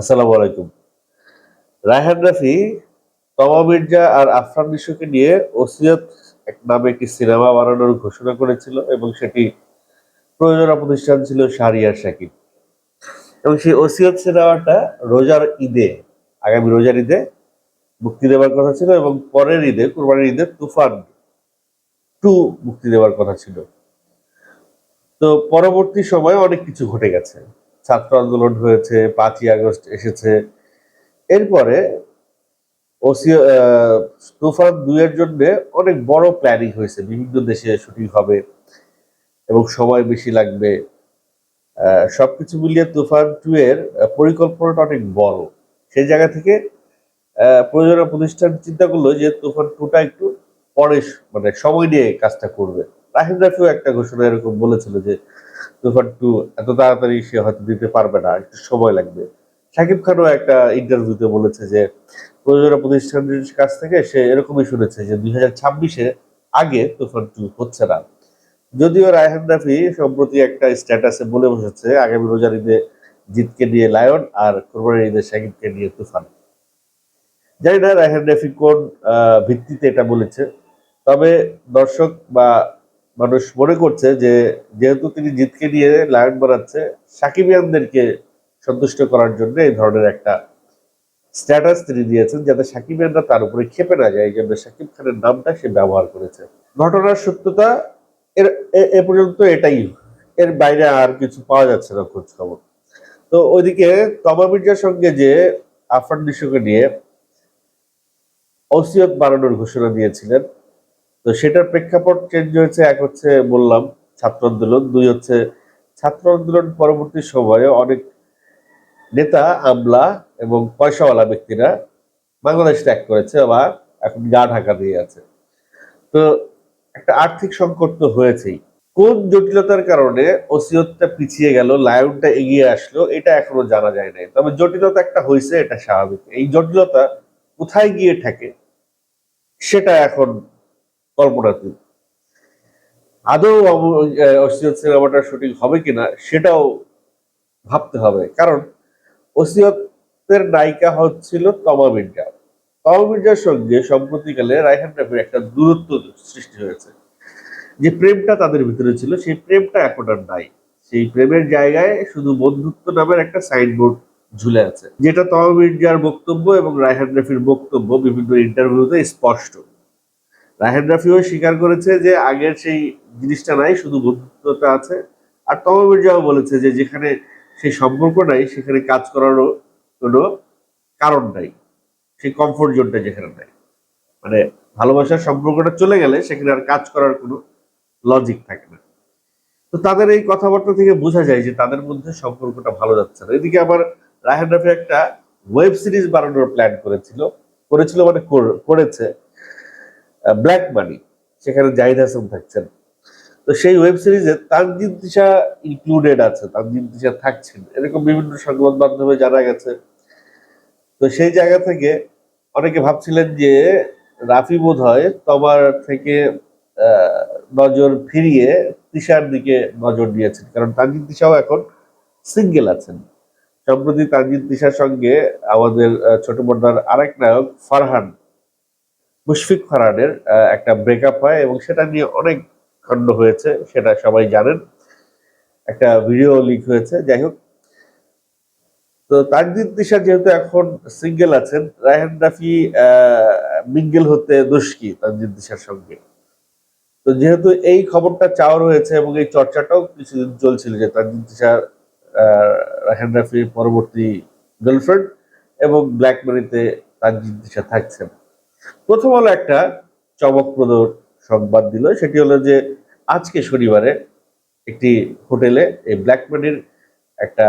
আসসালামু আলাইকুম। রায়হান রাফি, তমা মির্জা আর আফরান নিশোকে নিয়ে ওসিয়ত এক নামে একটি সিনেমা বানানোর ঘোষণা করেছিল এবং সেটি প্রযোজনা প্রতিষ্ঠান ছিল শাহরিয়ার শাকিব। এবং সেই ওসিয়ত সিনেমাটা রোজার ঈদে, আগামী রোজার ঈদে মুক্তি দেওয়ার কথা ছিল এবং পরের ঈদে, কুরবানির ঈদে তুফান টু মুক্তি দেওয়ার কথা ছিল। তো পরবর্তী সময়ে অনেক কিছু ঘটে গেছে। ছাত্র আন্দোলন হয়েছে, পাঁচই আগস্ট এসেছে। এরপরে ওসি তুফান দুইয়ের জন্য অনেক বড় প্ল্যানিং হয়েছে। বিভিন্ন দেশে শুটিং হবে এবং সময় বেশি লাগবে। সবকিছু মিলিয়ে তুফান টু এর পরিকল্পনাটা অনেক বড়। সেই জায়গা থেকে প্রযোজনা প্রতিষ্ঠান চিন্তা করল যে তুফান টুটা একটু পরে মানে সময় নিয়ে কাজটা করবে। রাহিম রাফিও একটা ঘোষণা এরকম বলেছিল যে টু, এত তাড়াতাড়ি সে হয়তো দিতে পারবে না, একটু সময় লাগবে। খানও একটা ইন্টারভিউতে বলেছে যে, প্রযোজনা প্রতিষ্ঠানের কাছ থেকে সে এরকমই শুনেছে যে, দুই হাজার ছাব্বিশে আগে তুফান টু হচ্ছে না। যদিও রায়হান রাফি সম্প্রতি একটা স্ট্যাটাসে বলে বসেছে, আগামী রোজার ঈদে জিতকে নিয়ে লায়ন আর কোরবানির ঈদে শাকিবকে নিয়ে তুফান। জানি না রায়হান রাফি কোন ভিত্তিতে এটা বলেছে, তবে দর্শক বা মানুষ মনে করছে যে, যেহেতু তিনি জিতকে নিয়ে লায়ন বানাচ্ছে সাকিবিয়ানদেরকে সন্তুষ্ট করার জন্য এই ধরনের একটা স্ট্যাটাস তিনি দিয়েছেন যাতে সাকিবিয়ানরা তার উপরে খেপে না যায়। এই জন্য সাকিব খানের নামটা সে ব্যবহার করেছে। ঘটনার সত্যতা এর, এ- পর্যন্ত এটাই। এর বাইরে আর কিছু পাওয়া যাচ্ছে না খোঁজ খবর তো ওইদিকে তমা মির্জার সঙ্গে যে আফরান নিশোকে নিয়ে ওসিয়ত বানানোর ঘোষণা দিয়েছিলেন তো সেটার প্রেক্ষাপট চেঞ্জ হয়েছে, এক হচ্ছে বললাম ছাত্র আন্দোলন, দুই হচ্ছে ছাত্র আন্দোলন পরবর্তী সময়ে অনেক নেতা, আমলা এবং পয়সাওয়ালা ব্যক্তিরা বাংলাদেশ ত্যাগ করেছে বা এখন গা ঢাকা দিয়ে আছে। তো একটা আর্থিক সংকট তো হয়েছেই। কোন জটিলতার কারণে ওসিয়তটা পিছিয়ে গেল, লায়নটা এগিয়ে আসলো, এটা এখনও জানা যায় নাই। তবে জটিলতা একটা হয়েছে এটা স্বাভাবিক। এই জটিলতা কোথায় গিয়ে থাকে সেটা এখন কল্পনাতীত আদৌ অসিয়ত সিনেমাটা শুটিং হবে কিনা সেটাও ভাবতে হবে। কারণ ওসিয়তের নায়িকা হচ্ছিল তমা মির্জা। তমা মির্জার সঙ্গে সম্প্রতিকালে রায়হান রাফির একটা দূরত্ব সৃষ্টি হয়েছে। যে প্রেমটা তাদের ভিতরে ছিল, সেই প্রেমটা এখন আর নাই। সেই প্রেমের জায়গায় শুধু বন্ধুত্ব নামের একটা সাইনবোর্ড ঝুলে আছে। যেটা তমা মির্জার বক্তব্য এবং রায়হান রাফির বক্তব্য বিভিন্ন ইন্টারভিউতে স্পষ্ট। রাহেন রাফিও স্বীকার করেছে যে আগের সেই জিনিসটা নাই, শুধু বন্ধুত্বটা আছে। আর তমা মির্জাও বলেছে যে যেখানে সেই সম্পর্ক নাই, সেখানে কাজ করারও কোনো কারণ নাই। সেই কমফোর্ট জোনটা যেখানে নাই। মানে ভালোবাসার সম্পর্কটা চলে গেলে সেখানে আর কাজ করার কোনো লজিক থাকে না। তো তাদের এই কথাবার্তা থেকে বোঝা যায় যে তাদের মধ্যে সম্পর্কটা ভালো যাচ্ছে না। এদিকে আবার রাহেন রাফি একটা ওয়েব সিরিজ বানানোর প্ল্যান করেছিল। করেছিল মানে করেছে। ব্ল্যাক মানি সেখানে জাহিদ হাসান থাকছেন। তো সেই ওয়েব সিরিজে তানজিদ দিশা ইনক্লুডেড আছে তানজিদ দিশা থাকছেন। এরকম বিভিন্ন সংবাদ মাধ্যমে জানা গেছে। তো সেই জায়গা থেকে অনেকে ভাবছিলেন যে রাফি বোধ হয় তোমার থেকে নজর ফিরিয়ে তিশার দিকে নজর দিয়েছেন। কারণ তানজিদ দিশাও এখন সিঙ্গেল আছেন। সম্প্রতি তানজিদ দিশার সঙ্গে আমাদের ছোট পর্দার আরেক নায়ক, ফারহান মুশফিক ফারহানের একটা ব্রেকআপ হয় এবং সেটা নিয়ে অনেক খণ্ড হয়েছে, সেটা সবাই জানেন। একটা ভিডিও লিক হয়েছে, যাই হোক। তো তানজিদ দিশা যেহেতু এখন সিঙ্গেল আছেন, রায়হান রাফি মিঙ্গেল হতে দোষ কি তানজিদ দিশার সঙ্গে? তো যেহেতু এই খবরটা চাওয়ার হয়েছে এবং এই চর্চাটাও কিছুদিন চলছিল যে তানজিদ দিশা রায়হান রাফির পরবর্তী গার্লফ্রেন্ড এবং ব্ল্যাক মানিতে দিশা থাকছেন। প্রথম হলো একটা চমকপ্রদ সংবাদ দিল, সেটি হলো যে আজকে শনিবারে একটি হোটেলে এই ব্ল্যাক মানির একটা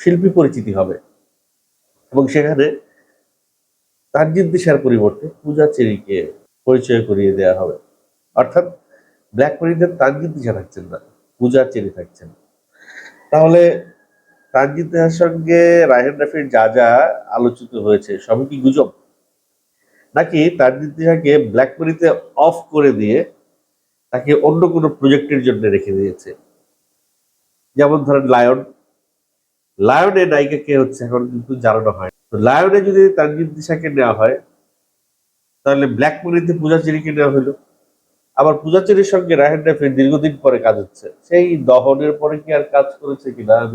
শিল্পী পরিচিতি হবে। এবং সেখানে তানজিদ দিশার পরিবর্তে পূজা চেরিকে পরিচয় করিয়ে দেওয়া হবে। অর্থাৎ ব্ল্যাক তানজিদ দিশা থাকছেন না, পূজা চেরি থাকছেন। তাহলে তানজিদ দিশার সঙ্গে রায়হান রাফির যা যা আলোচিত হয়েছে, সবই কি গুজব? নাকি তার দিশাকে ব্ল্যাক মানিতে অফ করে দিয়ে তাকে অন্য কোনো প্রজেক্টের জন্য রেখে দিয়েছে? যেমন ধরেন লায়ন লায়নে নায়িকা কে হচ্ছে এখন কিন্তু জানানো হয়। তো লায়নে যদি তানজিদ দিশাকে নেওয়া হয়, তাহলে ব্ল্যাক মানিতে পূজাচেরিকে নেওয়া হলো। আবার পূজাচেরির সঙ্গে রাহেন রাফির দীর্ঘদিন পরে কাজ হচ্ছে। সেই দহনের পরে কি আর কাজ করেছে কিনা না।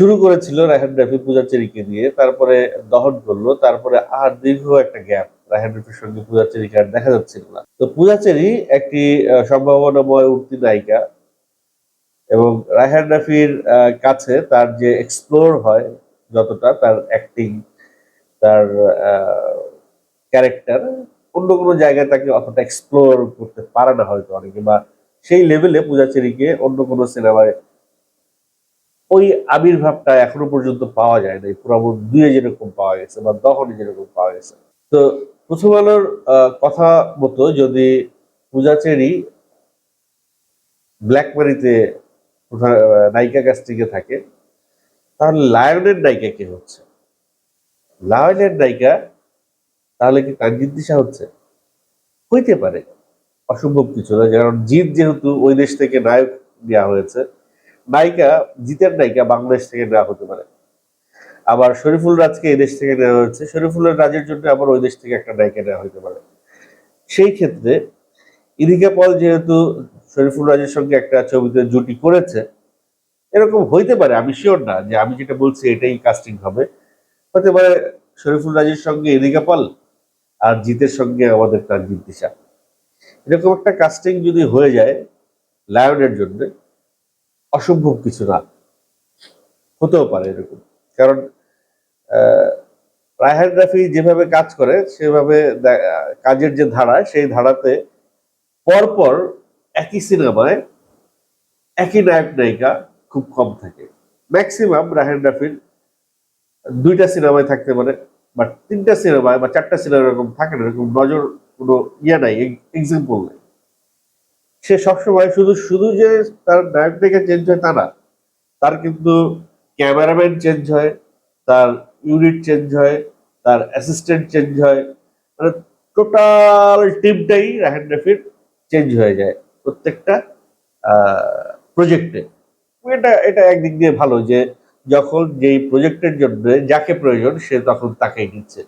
শুরু করেছিল রাহেন রাফি পূজাচেরিকে দিয়ে, তারপরে দহন করল, তারপরে আর দীর্ঘ একটা গ্যাপ আর দেখা যাচ্ছিল না। তো পূজাচেরি একটি সম্ভাবনাময় উঠতি নায়িকা এবং রায়হান রাফির কাছে তার যে এক্সপ্লোর হয় যতটা, তার অ্যাক্টিং তার ক্যারেক্টার অন্য কোনো জায়গায় তাকে অতটা এক্সপ্লোর করতে পারে না হয়তো অনেকে বা সেই লেভেলে পূজাচেরিকে অন্য কোনো সিনেমায় ওই আবির্ভাবটা এখনও পর্যন্ত পাওয়া যায় না পুরাবন দুয়ে যেরকম পাওয়া গেছে বা দহনে যেরকম পাওয়া গেছে। তো প্রথম আলোর কথা মতো যদি পূজাচেরি ব্ল্যাকবেরিতে নায়িকা কাস্টিংয়ে থাকে, তাহলে লায়নের নায়িকা কে হচ্ছে? লায়নের নায়িকা তাহলে কি তানজিদ দিশা হচ্ছে? হইতে পারে, অসম্ভব কিছু না, কারণ জিৎ যেহেতু ওই দেশ থেকে নায়ক দেওয়া হয়েছে, নায়িকা, জিতের নায়িকা বাংলাদেশ থেকে নেওয়া হতে পারে। আবার শরীফুল রাজকে এই দেশ থেকে নেওয়া হয়েছে। শরীফুলের রাজের জন্য আবার ওই দেশ থেকে একটা নায়িকা নেওয়া হতে পারে। সেই ক্ষেত্রে ইদিকা পল যেহেতু শরীফুল রাজের সঙ্গে একটা ছবিতে জুটি করেছে, এরকম হইতে পারে, আমি শিওর না যে আমি যেটা বলছি এটাই কাস্টিং হবে। হতে পারে শরীফুল রাজের সঙ্গে এদিকা পাল আর জিতের সঙ্গে আমাদের তানজিদ দিশা এরকম একটা কাস্টিং যদি হয়ে যায় লায়নের জন্য, অসম্ভব কিছু না। হতেও পারে এরকম। কারণ আহ, রায়হান রাফি যেভাবে কাজ করে সেভাবে কাজের যে ধারা সেই ধারাতে পরপর একই সিনেমায় একই নায়ক নায়িকা খুব কম থাকে। ম্যাক্সিমাম রাহেন রাফির দুইটা সিনেমায় থাকতে পারে বা তিনটা সিনেমায় বা চারটা সিনেমা এরকম থাকে না এরকম নজর কোনো ইয়ে নাই এক্সাম্পল নেই। সে সবসময় শুধু শুধু যে তার নায়ক থেকে চেঞ্জ হয় তা না তার কিন্তু ক্যামেরাম্যান চেঞ্জ হয়, তার ইউনিট চেঞ্জ হয়, তার অ্যাসিস্ট্যান্ট চেঞ্জ হয়। মানে টোটাল টিমটাই রাহেন রাফির চেঞ্জ হয়ে যায় প্রত্যেকটা প্রজেক্টে এটা এটা একদিক দিয়ে ভালো যে যখন যেই প্রজেক্টের জন্য, যাকে প্রয়োজন, সে তখন তাকেই নিচ্ছে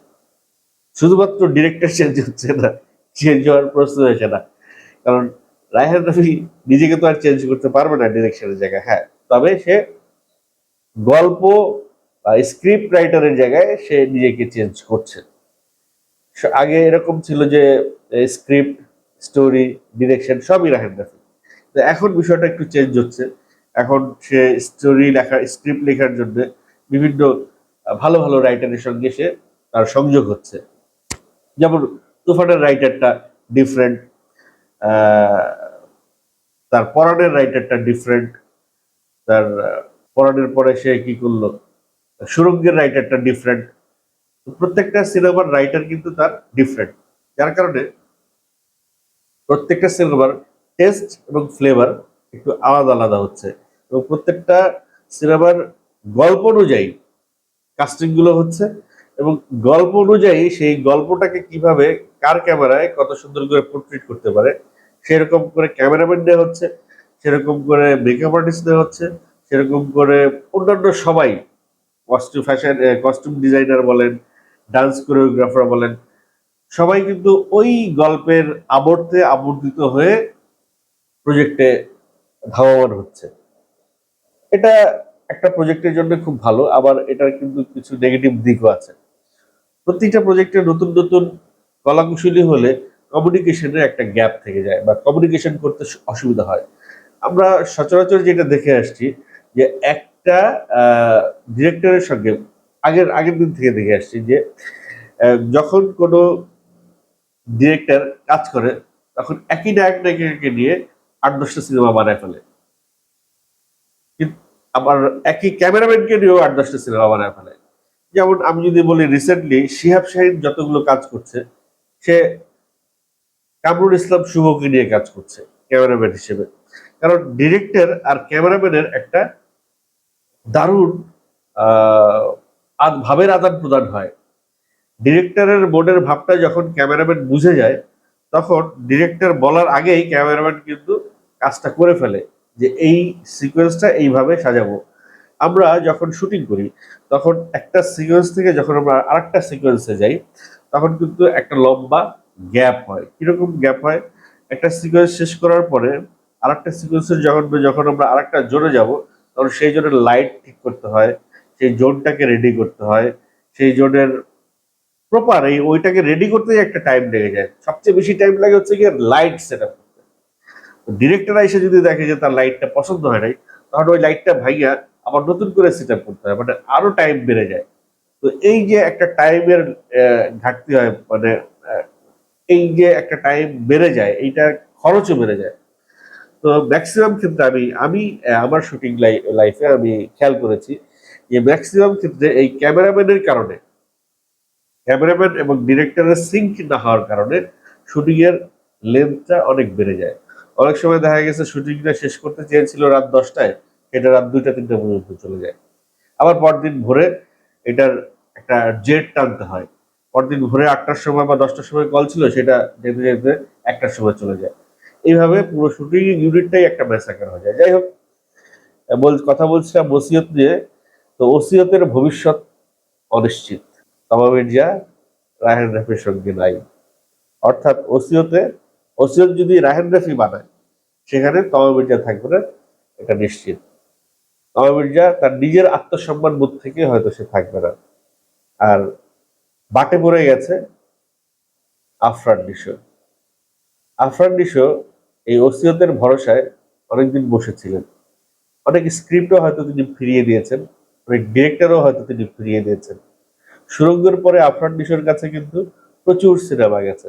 শুধুমাত্র ডিরেক্টর চেঞ্জ হচ্ছে না চেঞ্জ হওয়ার প্রশ্ন হয়েছে না। কারণ রায়হান রফি নিজেকে তো আর চেঞ্জ করতে পারবে না ডিরেকশনের জায়গায় হ্যাঁ। তবে সে গল্প স্ক্রিপ্ট রাইটারের জায়গায় সে নিজেকে চেঞ্জ করছে। আগে এরকম ছিল যে স্ক্রিপ্ট স্টোরি ডিরেকশন সবই রাফি তো এখন বিষয়টা একটু চেঞ্জ হচ্ছে। এখন সে স্টোরি লেখা স্ক্রিপ্ট লেখার জন্য বিভিন্ন ভালো ভালো রাইটারের সঙ্গে সে তার সংযোগ হচ্ছে। যেমন তুফানের রাইটারটা ডিফারেন্ট তার পরাণের রাইটারটা ডিফারেন্ট তার পরাণের পরে সে কি করল? সুরঙ্গের রাইটারটা ডিফারেন্ট প্রত্যেকটা সিনেমার রাইটার কিন্তু তার ডিফারেন্ট যার কারণে প্রত্যেকটা সিনেমার টেস্ট এবং ফ্লেভার একটু আলাদা আলাদা হচ্ছে। এবং প্রত্যেকটা সিনেমার গল্প অনুযায়ী কাস্টিংগুলো হচ্ছে এবং গল্প অনুযায়ী সেই গল্পটাকে কীভাবে কার ক্যামেরায় কত সুন্দর করে পোর্ট্রেট করতে পারে, সেরকম করে ক্যামেরাম্যান দেওয়া হচ্ছে, সেরকম করে মেকআপ আর্টিস্ট দেওয়া হচ্ছে সেরকম করে অন্যান্য সবাই কস্টিউম ফ্যাশন কস্টিউম ডিজাইনার বলেন ডান্স কোরিওগ্রাফার বলেন, সবাই কিন্তু ওই গল্পের আবর্তে আবর্তিত হয়ে প্রজেক্টে ধাবমান হচ্ছে। এটা একটা প্রজেক্টের জন্য খুব ভালো, আবার এটার কিন্তু কিছু নেগেটিভ দিকও আছে। প্রত্যেকটা প্রজেক্টে নতুন নতুন কলাকুশলী হলে কমিউনিকেশনের একটা গ্যাপ থেকে যায় বা কমিউনিকেশন করতে অসুবিধা হয়। আমরা সচরাচর যেটা দেখে আসছি যে একটা ডিরেক্টরের সঙ্গে, আগের আগের দিন থেকে দেখে আসছি যে যখন কোনো ডিরেক্টর কাজ করে, তখন একই নায়ক নায়িকাকে নিয়ে আট, দশটা সিনেমা বানায় ফেলে। আবার একই ক্যামেরাম্যানকে নিয়েও আট, দশটা সিনেমা বানায় ফেলে। যেমন আমি যদি বলি রিসেন্টলি শিহাব শাহিন যতগুলো কাজ করছে, সে কামরুল ইসলাম শুভকে নিয়ে কাজ করছে ক্যামেরাম্যান হিসেবে। কারণ ডিরেক্টর আর ক্যামেরাম্যানের একটা দারুণ ভাবের আদান প্রদান হয়। ডিরেক্টরের বোর্ডের ভাবটা যখন ক্যামেরাম্যান বুঝে যায়, তখন ডিরেক্টর বলার আগেই ক্যামেরাম্যান কিন্তু কাজটা করে ফেলে যে এই সিকোয়েন্সটা এইভাবে সাজাবো। আমরা যখন শুটিং করি, তখন একটা সিকোয়েন্স থেকে যখন আমরা আরেকটা সিকোয়েন্সে যাই, তখন কিন্তু একটা লম্বা গ্যাপ হয়। কীরকম গ্যাপ হয়? একটা সিকোয়েন্স শেষ করার পরে আরেকটা সিকোয়েন্সের যখন যখন আমরা আরেকটা জোরে যাব তখন সেই জোনের লাইট ঠিক করতে হয়, সেই জোনটাকে রেডি করতে হয়, সেই জোনের প্রপার এই ওইটাকে রেডি করতেই একটা টাইম লেগে যায়। সবচেয়ে বেশি টাইম লাগে হচ্ছে গিয়ে লাইট সেট আপ করতে ডিরেক্টর এসে যদি দেখে যে তার লাইটটা পছন্দ হয় নাই তখন ওই লাইটটা ভাইয়া আবার নতুন করে সেট আপ করতে হয় মানে আরও টাইম বেড়ে যায়। তো এই যে একটা টাইমের ঘাটতি হয় মানে এই যে একটা টাইম বেড়ে যায় এইটা খরচও বেড়ে যায়। তো ম্যাক্সিমাম ক্ষেত্রে আমি আমি আমার শুটিং লাইফে আমি খেয়াল করেছি যে ম্যাক্সিমাম ক্ষেত্রে এই ক্যামেরাম্যানের কারণে, ক্যামেরাম্যান এবং ডিরেক্টরের সিঙ্ক না হওয়ার কারণে শুটিং এর লেন্থটা অনেক বেড়ে যায়। অনেক সময় দেখা গেছে শুটিংটা শেষ করতে চেয়েছিল রাত দশটায়, এটা রাত দুইটা, তিনটা পর্যন্ত চলে যায়। আবার পরদিন ভোরে এটার একটা জেট টানতে হয়। পরদিন ভোরে আটটার সময় বা দশটার সময় কল ছিল, সেটা যেতে যেতে একটার সময় চলে যায়। এইভাবে পুরো শুটিং ইউনিটটাই একটা ম্যাসাকার হয়ে যায়। যাই হোক বল কথা বলছিলাম ওসিয়ত নিয়ে। তো ওসিয়তের ভবিষ্যৎ অনিশ্চিত। তমা মির্জা রাহেন রাফির সঙ্গে নাই। অর্থাৎ ওসিয়তে ওসিয়ত যদি রাহেন রাফি বানায়, সেখানে তমা মির্জা থাকবে না, এটা নিশ্চিত। তমা মির্জা তার নিজের আত্মসম্মান বোধ থেকে হয়তো সে থাকবে না। আর বাটে পড়ে গেছে আফরান নিশো। আফরান নিশো এই ওসিয়তের ভরসায় অনেকদিন বসেছিলেন। অনেক স্ক্রিপ্টও হয়তো তিনি ফিরিয়ে দিয়েছেন, অনেক ডিরেক্টরও হয়তো তিনি ফিরিয়ে দিয়েছেন। সুরঙ্গের পরে আফরান নিশোর কাছে কিন্তু প্রচুর সিনেমা গেছে।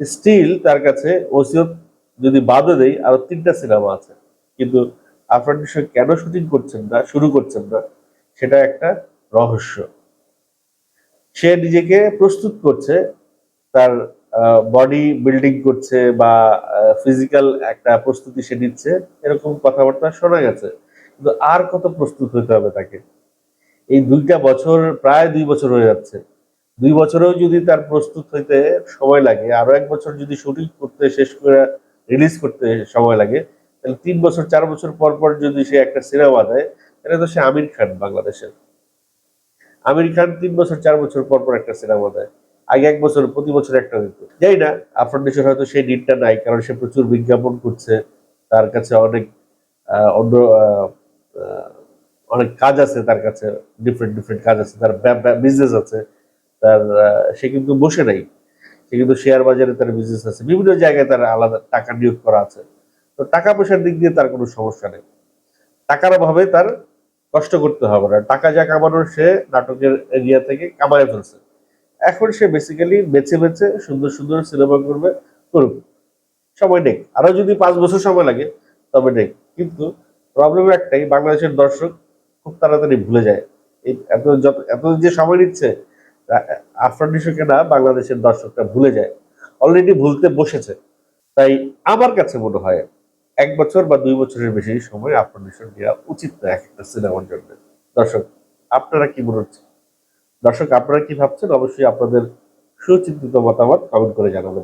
স্টিল তার কাছে ওসিয়ত যদি বাদও দেই, আরও তিনটা সিনেমা আছে। কিন্তু আফরান নিশো কেন শুটিং করছেন না, শুরু করছেন না, সেটা একটা রহস্য। সে নিজেকে প্রস্তুত করছে তার বডি বিল্ডিং করছে বা ফিজিক্যাল একটা প্রস্তুতি সে নিচ্ছে, এরকম কথাবার্তা শোনা গেছে। কিন্তু আর কত প্রস্তুত হতে হবে তাকে? এই দুইটা বছর প্রায় দুই বছর হয়ে যাচ্ছে। দুই বছরেও যদি তার প্রস্তুত হইতে সময় লাগে, আরও এক বছর যদি শুটিং করতে, শেষ করে রিলিজ করতে সময় লাগে, তাহলে তিন বছর, চার বছর পর পর যদি সে একটা সিনেমা দেয়, তাহলে তো সে আমির খান বাংলাদেশের। আমির খান তিন বছর, চার বছর পর পর একটা সিনেমা দেয়। আগে এক বছর প্রতি বছর একটা হইতো। যাই না। আফরান নিশোর হয়তো সেই নিডটা নাই কারণ সে প্রচুর বিজ্ঞাপন করছে তার কাছে অনেক অন্য অনেক কাজ আছে তার কাছে ডিফারেন্ট ডিফারেন্ট কাজ আছে তার বিজনেস আছে তার সে কিন্তু বসে নাই। সে কিন্তু শেয়ার বাজারে তার বিজনেস আছে বিভিন্ন জায়গায় তার আলাদা টাকা নিয়োগ করা আছে। তো টাকা পয়সার দিক দিয়ে তার কোনো সমস্যা নেই। টাকার অভাবে তার কষ্ট করতে হবে না। টাকা যা কামানোর সে নাটকের এরিয়া থেকে কামায় ফেলছে। এখন সে বেসিক্যালি বেছে বেছে সুন্দর সুন্দর সিনেমা করবে, করুক। সময় নেই। আরও যদি পাঁচ বছর সময় লাগে, তবে নেই। কিন্তু প্রবলেম একটাই, বাংলাদেশের দর্শক খুব তাড়াতাড়ি ভুলে যায়। এই এত যত, এত যে সময় নিচ্ছে আফরান না বাংলাদেশের দর্শকটা ভুলে যায়। অলরেডি ভুলতে বসেছে। তাই আমার কাছে মনে হয়, এক বছর বা দুই বছরের বেশি সময় আফরান দেওয়া উচিত না একটা সিনেমার জন্য। দর্শক, আপনারা কি মনে হচ্ছে? দর্শক আপনারা কি ভাবছেন? অবশ্যই আপনাদের সুচিন্তিত মতামত কমেন্ট করে জানাবেন।